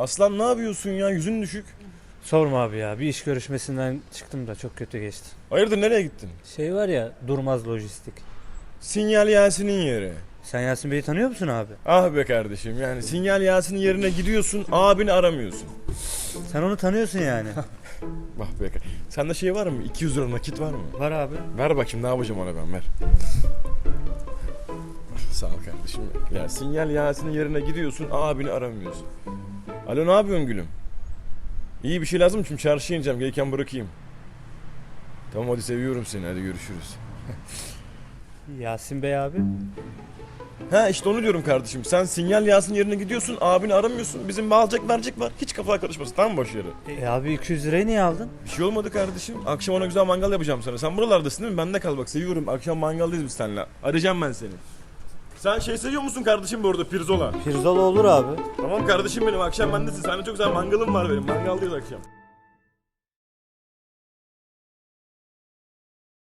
Aslan ne yapıyorsun ya? Yüzün düşük. Sorma abi ya bir iş görüşmesinden çıktım da çok kötü geçti. Hayırdır nereye gittin? Şey var ya Durmaz Lojistik. Sinyal Yasin'in yeri. Sen Yasin Bey'i tanıyor musun abi? Ah be kardeşim yani Sinyal Yasin'in yerine gidiyorsun abini aramıyorsun. Sen onu tanıyorsun yani. Vah be. Sende şey var mı? 200 lira nakit var mı? var abi. Ver bakayım ne yapacağım ona ben ver. Sağ ol kardeşim. Ya Sinyal Yasin'in yerine gidiyorsun abini aramıyorsun. Alo ne yapıyorsun gülüm? İyi bir şey lazım mı? Şimdi çarşıya ineceğim. Gelirken bırakayım. Tamam hadi seviyorum seni. Hadi görüşürüz. Yasin Bey abi. Ha işte onu diyorum kardeşim. Sen Sinyal Yasin yerine gidiyorsun. Abini aramıyorsun. Bizim alacak verecek var. Hiç kafa karışmasın. Tamam mı boş yere? E abi 200 lirayı niye aldın? Bir şey olmadı kardeşim. Akşam ona güzel mangal yapacağım sana. Sen buralardasın değil mi? Bende kal bak. Seviyorum. Akşam mangaldayız biz seninle. Arayacağım ben seni. Sen şey seviyor musun kardeşim bu arada pirzola? Pirzola olur abi. Tamam kardeşim benim akşam bendesin. Seninle çok güzel mangalım var benim. Mangaldayız akşam.